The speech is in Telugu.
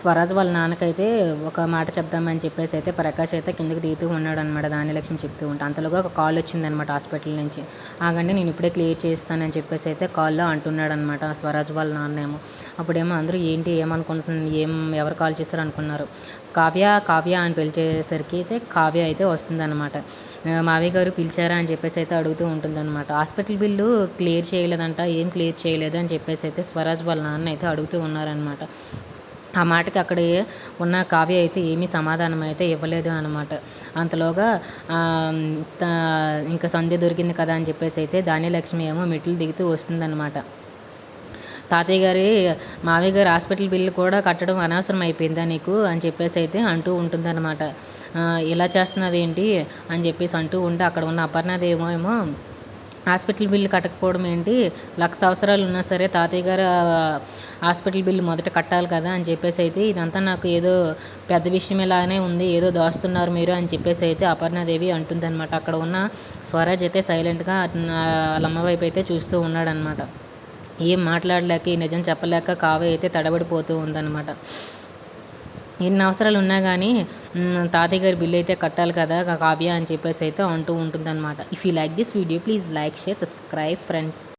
స్వరాజ్ వాళ్ళ నాన్నకైతే ఒక మాట చెప్దామని చెప్పేసి అయితే ప్రకాష్ అయితే కిందకి దిగుతూ ఉన్నాడు అనమాట ధాన్యలక్ష్మి చెప్తూ ఉంటా అంతలోగా ఒక కాల్ వచ్చిందనమాట హాస్పిటల్ నుంచి. ఆగండి నేను ఇప్పుడే క్లియర్ చేస్తానని చెప్పేసి అయితే కాల్లో అంటున్నాడు అనమాట స్వరాజ్ వాళ్ళ నాన్నేమో అప్పుడేమో అందరూ ఏంటి ఏమనుకుంటున్నాను ఏం ఎవరు కాల్ చేస్తారు అనుకున్నారు కావ్య కావ్య అని పిలిచేసరికి అయితే కావ్య అయితే వస్తుందన్నమాట. మావయ్య గారు పిలిచారా అని చెప్పేసి అయితే అడుగుతూ ఉంటుందన్నమాట. హాస్పిటల్ బిల్లు క్లియర్ చేయలేదంట ఏం క్లియర్ చేయలేదు అని చెప్పేసి అయితే స్వరాజ్ వాళ్ళ నాన్న అయితే అడుగుతూ ఉన్నారనమాట ఆ మాటకి అక్కడ ఉన్న కావ్య అయితే ఏమీ సమాధానం అయితే ఇవ్వలేదు అనమాట అంతలోగా ఇంకా సంధ్య దొరికింది కదా అని చెప్పేసి అయితే ధాన్యలక్ష్మి ఏమో మెట్లు దిగుతూ వస్తుందన్నమాట. తాతయ్య గారి మావయ్య గారి హాస్పిటల్ బిల్లు కూడా కట్టడం అనవసరం అయిపోయిందా నీకు? అని చెప్పేసి అయితే అంటూ ఉంటుందన్నమాట. ఇలా చేస్తున్నావేంటి? అని చెప్పేసి అంటూ ఉంటే అక్కడ ఉన్న అపర్ణాదేమో ఏమో హాస్పిటల్ బిల్లు కట్టకపోవడం ఏంటి? లక్ష అవసరాలు ఉన్నా సరే తాతయ్య గారు హాస్పిటల్ బిల్లు మొదట కట్టాలి కదా అని చెప్పేసి అయితే ఇదంతా నాకు ఏదో పెద్ద విషయం ఇలానే ఉంది ఏదో దోస్తున్నారు మీరు అని చెప్పేసి అయితే అపర్ణాదేవి అంటుందన్నమాట. అక్కడ ఉన్న స్వరాజ్ అయితే సైలెంట్గా వాళ్ళ అమ్మ వైపు అయితే చూస్తూ ఉన్నాడనమాట ఏం మాట్లాడలేక ఈ నిజం చెప్పలేక కావే అయితే తడబడిపోతూ ఉందన్నమాట. ఎన్ని అవసరాలు ఉన్నా కానీ తాతయ్య గారి బిల్లు అయితే కట్టాలి కదా కావ్య అని చెప్పేసి అయితే అంటూ ఉంటుందన్నమాట. If you like this video please like share subscribe friends